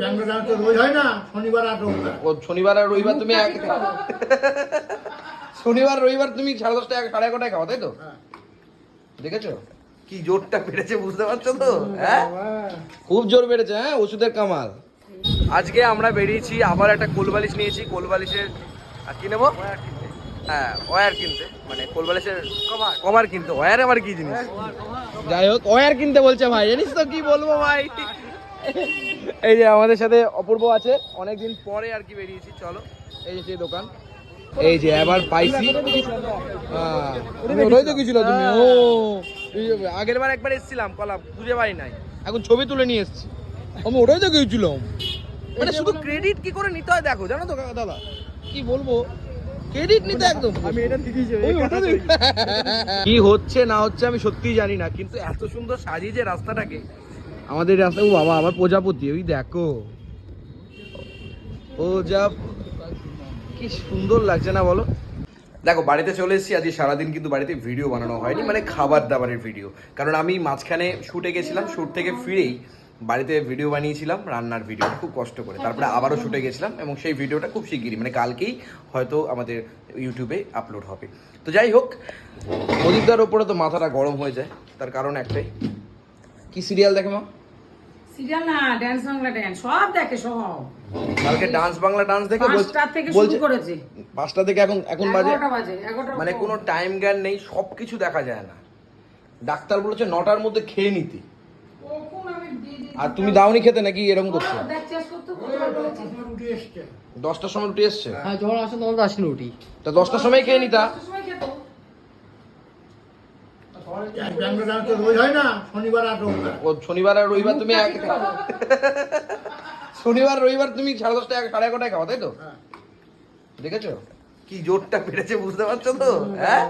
ব্যাঙ্গালোর তো রোজ হয় না শনিবার আর রবিবার ও শনিবার আর রবিবার তুমি শনিবার রবিবার তুমি সাড়ে দশটা সাড়ে এগারোটায় খাওয়া তাই তো? হ্যাঁ। দেখেছ? কি জোরটা বেড়েছে বুঝতে পারছ তো? হ্যাঁ? খুব জোর বেড়েছে হ্যাঁ ওষুধের কামাল। আজকে আমরা বেরিয়েছি আবার একটা কোলবালিশ নিয়েছি কোলবালিশের আর কি নেব? হ্যাঁ ওয়্যার কিনতে মানে কোলবালিশের কভার। কভার কিনতে ওয়্যার আবার কি জিনিস? যাই হোক ওয়্যার কিনতে বলছে ভাই জানিস তো কি বলব ভাই? এই যে আমাদের সাথে অপূর্ব আছে। অনেকদিন পরে আর কি বেরিয়েছি চলো। এই যে সেই দোকান। এই যে এবার পাইছি। হ্যাঁ, ওটাই তো গেছিল তুমি? ও আগের বার একবার এসেছিলাম কলা খুঁজে পাই নাই। এখন ছবি তুলে নিয়ে এসেছি। আমি ওটাই তো গেছিলাম। মানে শুধু ক্রেডিট কি করে নিতে হয় দেখো জানো তো দাদা? কি বলব? ক্রেডিট নিতে একদম। আমি এটা কি হচ্ছে না হচ্ছে আমি সত্যিই জানি না কিন্তু এত সুন্দর সাজিয়েছে রাস্তাটাকে। আমাদের রাস্তা ও বাবা, আমার প্রজাপতি, ওই দেখো। কি সুন্দর লাগছে না বলো? দেখো, বাড়িতে চলে এসেছি, আজকে সারাদিন কিন্তু বাড়িতে ভিডিও বানানো হয়নি মানে খাবার দাবারের ভিডিও কারণ আমি মাঝখানে শুটে গেছিলাম শুট থেকে ফিরেই বাড়িতে ভিডিও বানিয়েছিলাম, রান্নার ভিডিও খুব কষ্ট করে। তারপরে আবারও শুটে গেছিলাম, এবং সেই ভিডিওটা খুব শিগগিরই মানে কালকেই হয়তো আমাদের ইউটিউবে আপলোড হবে। তো যাই হোক, প্রদীপদার ওপরে তো মাথাটা গরম হয়ে যায়, তার কারণ একটাই। কি সিরিয়াল দেখে মা? সিরিয়াল না ড্যান্স বাংলা ড্যান্স সব দেখে সব। কালকে ডান্স বাংলা ডান্স দেখে পাঁচটা থেকে শুরু করেছে। পাঁচটা থেকে এখন এখন বাজে মানে কোনো টাইম জ্ঞান নেই সব কিছু দেখা যায় না। ডাক্তার বলেছে নটার মধ্যে খেয়ে নিতে। আর তুমি দাওনি খেতে নাকি এরকম করছ? দশটার সময় রুটি এসছে। হ্যাঁ যখন আসেন তখন আসেন রুটি। তা দশটার সময় খেয়ে নিতা কত সময় খেতো ব্যাঙ্গালোর তো রোজ হয় না শনিবার আর রবিবার। ও শনিবার আর রবিবার তুমি এক শনিবার রবিবার তুমি সাড়ে দশটা এক- সাড়ে এগারোটায় খাওয়া তাই তো? হ্যাঁ। দেখেছ? কি জোরটা বেড়েছে বুঝতে পারছ তো? হ্যাঁ?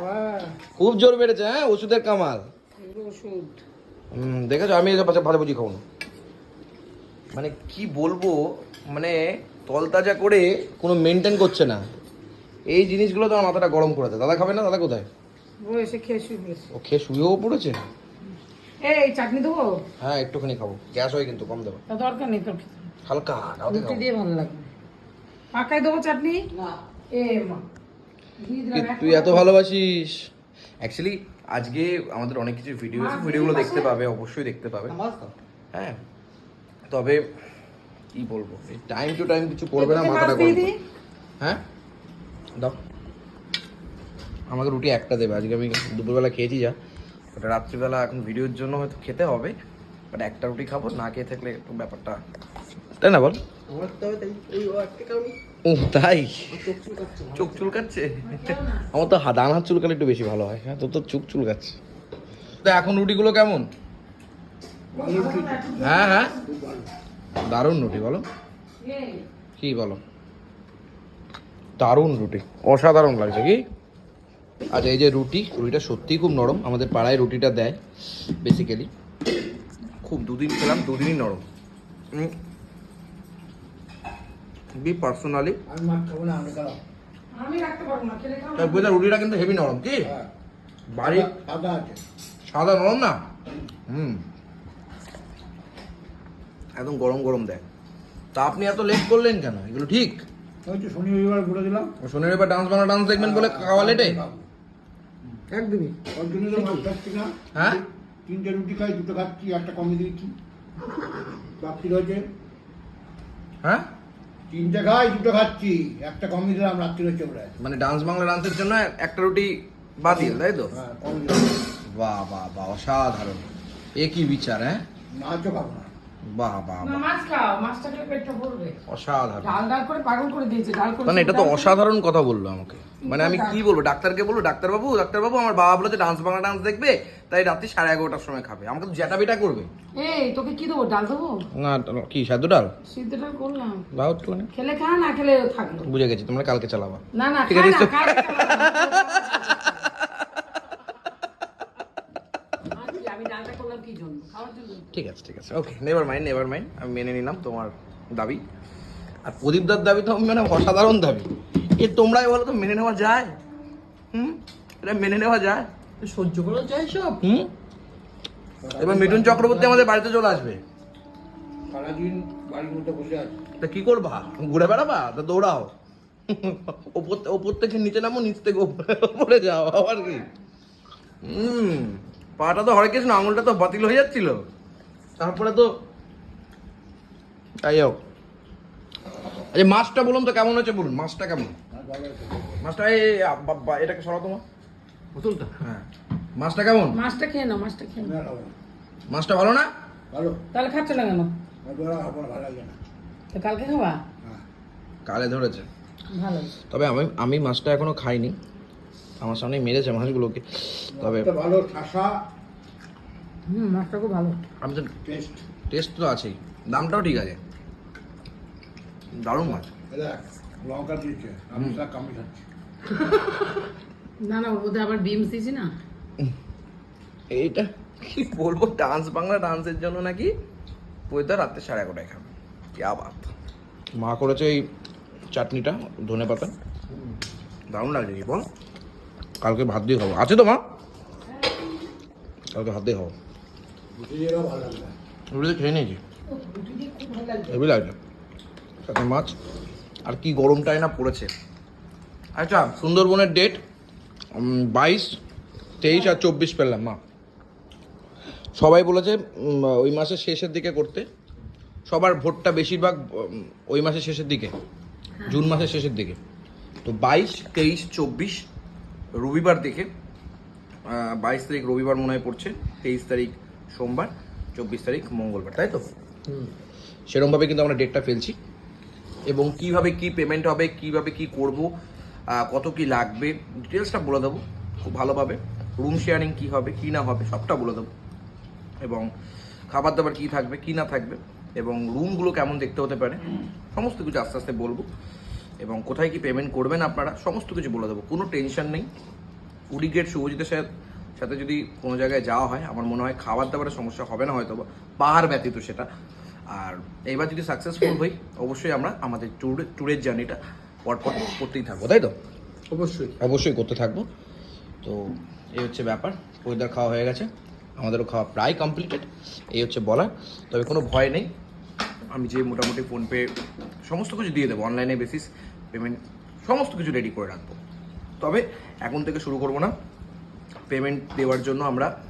খুব জোর বেড়েছে হ্যাঁ ওষুধের কামাল। ওষুধ। হুম দেখেছ? আমি এসব পাশে ভাজাভুজি খাব না। মানে কি বলব মানে তলতাজা করে কোনো মেনটেন করছে না। এই জিনিসগুলো তো আমার মাথাটা গরম করে দেয় দাদা খাবে না? দাদা কোথায়? ও এসে খেয়ে শুয়ে পড়েছে। ও খেয়ে শুয়েও পড়েছে? এই চাটনি দেবো? হ্যাঁ একটুখানি খাব। গ্যাস হয় কিন্তু কম দেবো। দরকার নেই তোর হালকা রুটি দিয়ে ভালো লাগবে। পাকাই দেবো চাটনি? এ মা। তুই এত ভালোবাসিস? অ্যাকচুয়ালি আজকে আমাদের অনেক কিছু ভিডিও আছে ভিডিওগুলো দেখতে পাবে অবশ্যই দেখতে পাবে। হ্যাঁ। তবে কি বলব? টাইম টু টাইম কিছু করবে না মাথাটা গরম হ্যাঁ? দাও। আমাকে রুটি একটা দেবে। আজকে আমি দুপুরবেলা খেয়েছি যা। ওটা রাত্রিবেলা এখন ভিডিওর জন্য হয়তো খেতে হবে। বাট একটা রুটি খাব না খেয়ে থাকলে একটু ব্যাপারটা তাই না বল? ও তাই? চোখ চুলকাচ্ছে। আমার তো ডান হাত চুলকালে একটু বেশি ভালো হয়। হ্যাঁ তোর তো চোখ চুলকাচ্ছে। তো এখন রুটিগুলো কেমন? হ্যাঁ হ্যাঁ। দারুণ রুটি বলো। কি বলো? দারুণ রুটি। অসাধারণ লাগছে কি? আচ্ছা এই যে রুটি রুটিটা সত্যিই খুব নরম। আমাদের পাড়ায় রুটিটা দেয় বেসিক্যালি খুব দুদিন খেলাম দুদিনই নরম। বি পার্সোনালি বুঝলে রুটিটা কিন্তু হেভি নরম কি? হ্যাঁ। বাড়ি সাদা আছে। সাদা নরম না? হুম। একদম গরম গরম দেয়। তা আপনি এত লেট করলেন কেন? এগুলো ঠিক? শনি রবিবার ঘুরে দিলাম। শনিবার এবার ডান্স বাংলা ডান্স দেখবেন বলে খাওয়া লেটে একদমই। ওর জন্য তো মাছ খাচ্ছি না? হ্যাঁ? তিনটে রুটি খাই দুটো খাচ্ছি একটা কমে দিয়েছি। বাকি রয়েছে। হ্যাঁ? তিনটে খাই দুটো খাচ্ছি একটা কমে দিলাম রাত্রি রয়েছে ওরা মানে ডান্স বাংলা ডান্সের জন্য একটা রুটি বাতিল তাই তো? হ্যাঁ বাহ বাহ বাহ অসাধারণ। এ কি বিচার হ্যাঁ? মাছও খাব না। বাহ বাহ মাছ খাও মাছটা পেটটা ভরবে। অসাধারণ। ডাল ডাল করে পাগল করে দিয়েছে ডাল করে মানে এটা তো অসাধারণ কথা বলল আমাকে। মানে আমি কি বলব? ডাক্তারকে বলব ডাক্তারবাবু ডাক্তারবাবু আমার বাবা বলেছে ডান্স বাংলা ডান্স দেখবে তাই রাত্রি সাড়ে এগারোটার সময় খাবে। আমাকে তো জ্যাটা বেটা করবে। এই তোকে কি দেবো ডাল দেবো? না কি সাদ্য ডাল? সিদ্ধ ডাল করলাম। দাও একটুখানি খেলে খা না খেলে থাকল বুঝে গেছি তোমরা কালকে চালাবা। না না ঠিক আছে, কালকে চালাবো। আর কি, আমি ডালটা করলাম কি জন্য? খাওয়ার জন্য। ঠিক আছে ঠিক আছে। Okay never mind never mind আমি মেনে নিলাম তোমার দাবি। আর প্রদীপদার দাবি তো মানে অসাধারণ দাবি। এ তোমরাই বলো তো মেনে নেওয়া যায়? হুম? এটা মেনে নেওয়া যায়? সহ্য করা যায় সব? হুম? এবার মিঠুন চক্রবর্তী আমাদের বাড়িতে চলে আসবে। সারাদিন বাড়ির মধ্যে বসে আছি। তা কি করবা? ঘুরে বেড়াবা? তা দৌড়াও। ওপর ওপর থেকে নিচে নামো নিচ থেকে ওপরে ওপরে যাও আবার কি? হুম পাটা তো হরে কৃষ্ণ আঙুলটা তো বাতিল হয়ে যাচ্ছিল। তারপরে তো তাই হোক। আচ্ছা মাছটা বলুন তো কেমন হয়েছে বলুন? মাছটা কেমন। মাছটা এই আ- বা- বা- এটাকে সরাও তোমার। বোতলটা হ্যাঁ। মাছটা কেমন? মাছটা খেয়ে নাও মাছটা খেয়ে নাও। না, খাব মাছটা ভালো না? ভালো। তাহলে খাচ্ছ না কেন? ভালো লাগে না। তো কালকে খাবা? হ্যাঁ। কালে ধরেছে। ভালো। তবে আমি আমি মাছটা এখনও খাইনি। আমার সামনে মেরেছে মাছগুলোকে। তবে ভালো ঠাসা। হুম মাছটা খুব ভালো। আমি তো টেস্ট। টেস্ট তো আছেই। দামটাও ঠিক আছে। দারুণ মাছ। লঙ্কা দিয়েছে আমি। শাক কামি খাচ্ছি না না মধ্যে আবার বিমস দিয়েছি না? এইটা কি বলব ডান্স বাংলা ডান্সের জন্য নাকি? পয়দা রাত্রে সাড়ে এগারোটায় খাবে। কি আবাদ মা করেছে এই চাটনিটা ধনে পাতা। দারুণ লাগছে কি বল? কালকে ভাত দিয়ে খাব। আছে তো মা? কালকে ভাত দিয়ে খাব। রুটিতে খেয়ে নিয়েছি। রুটি হেভি লাগছে। সাথে মাছ। আর কি গরমটাই না পড়েছে। আচ্ছা সুন্দরবনের ডেট বাইশ তেইশ আর চব্বিশ পেলাম মা। সবাই বলেছে ওই মাসের শেষের দিকে করতে। সবার ভোটটা বেশিরভাগ ওই মাসের শেষের দিকে। জুন মাসের শেষের দিকে। তো বাইশ তেইশ চব্বিশ রবিবার দেখে বাইশ তারিখ রবিবার মনে হয় পড়ছে তেইশ তারিখ সোমবার চব্বিশ তারিখ মঙ্গলবার তাই তো? হুম। সেরকমভাবে কিন্তু আমরা ডেটটা ফেলছি। এবং কীভাবে কি পেমেন্ট হবে, কীভাবে কি করব কত কি লাগবে ডিটেলসটা বলে দেবো। খুব ভালোভাবে রুম শেয়ারিং কি হবে, কি না হবে, সবটা বলে দেবো। এবং খাবার দাবার কি থাকবে, কি না থাকবে, এবং রুমগুলো কেমন দেখতে হতে পারে, সমস্ত কিছু আস্তে আস্তে বলব। এবং কোথায় কি পেমেন্ট করবেন আপনারা, সমস্ত কিছু বলে দেবো। কোনো টেনশন নেই। উড়িগেট শুভজিতের সাথে সাথে যদি কোনো জায়গায় যাওয়া হয়, আমার মনে হয় খাবার দাবারের সমস্যা হবে না হয়তো বা পাহাড় ব্যতীত সেটা। আর এবার যদি সাকসেসফুল হই অবশ্যই আমরা আমাদের ট্যুর ট্যুরের জার্নিটা পরপর করতেই থাকব তাই তো? অবশ্যই। অবশ্যই করতে থাকব। তো এই হচ্ছে ব্যাপার ওয়েদার খাওয়া হয়ে গেছে আমাদেরও খাওয়া প্রায় কমপ্লিটেড এই হচ্ছে বলা তবে কোনো ভয় নেই আমি যে মোটামুটি ফোনপে সমস্ত কিছু দিয়ে দেবো অনলাইনে বেসিস পেমেন্ট সমস্ত কিছু রেডি করে রাখব। তবে এখন থেকে শুরু করব না পেমেন্ট দেওয়ার জন্য আমরা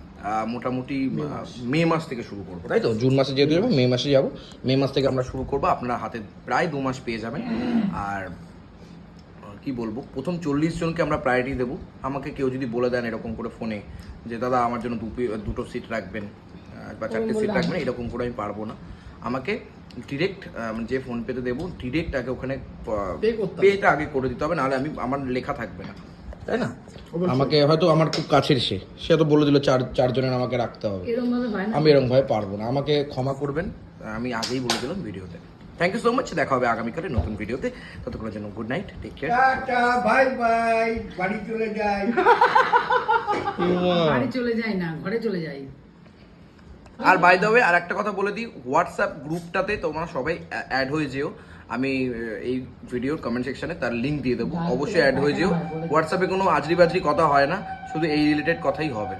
মোটামুটি মে মাস। থেকে শুরু করব তাই তো? জুন মাসে যেহেতু যাব মে মাসে যাব। মে মাস থেকে আমরা শুরু করব আপনার হাতে প্রায় দু মাস পেয়ে যাবেন। আর কি বলব প্রথম চল্লিশ জনকে আমরা প্রায়োরিটি দেবো। আমাকে কেউ যদি বলে দেন এরকম করে ফোনে যে দাদা আমার জন্য দুপি- দুটো সিট রাখবেন বা চারটে সিট রাখবেন এরকম করে আমি পারব না। আমাকে ডিরেক্ট যে ফোন পেতে দেবো ডিরেক্ট আগে ওখানে। পেটা আগে করে দিতে হবে নাহলে আমি আমার লেখা থাকবে না। তাই না? আমাকে হয়তো আমার খুব কাছের সে। সে তো বলে দিল চার চারজনের আমাকে রাখতে হবে। আমি এরকম ভাবে পারব না। আমাকে ক্ষমা করবেন। আমি আগেই বলে দিলাম ভিডিওতে। থ্যাংক ইউ সো মাচ দেখা হবে আগামীকালে নতুন ভিডিওতে। ততক্ষণের জন্য good night take care tata bye bye বাড়ি চলে যাই। বাড়ি চলে যাই না ঘরে চলে যাই। আর বাই দ্য ওয়ে আর একটা কথা বলে দিই হোয়াটসঅ্যাপ গ্রুপটাতে তোমরা সবাই অ্যাড হয়ে যেও। আমি এই ভিডিওর কমেন্ট সেকশনে তার লিংক দিয়ে দেবো। অবশ্যই অ্যাড হয়ে যেও। হোয়াটসঅ্যাপে কোনো আজরি বাজরি কথা হয় না শুধু এই রিলেটেড কথাই হবে।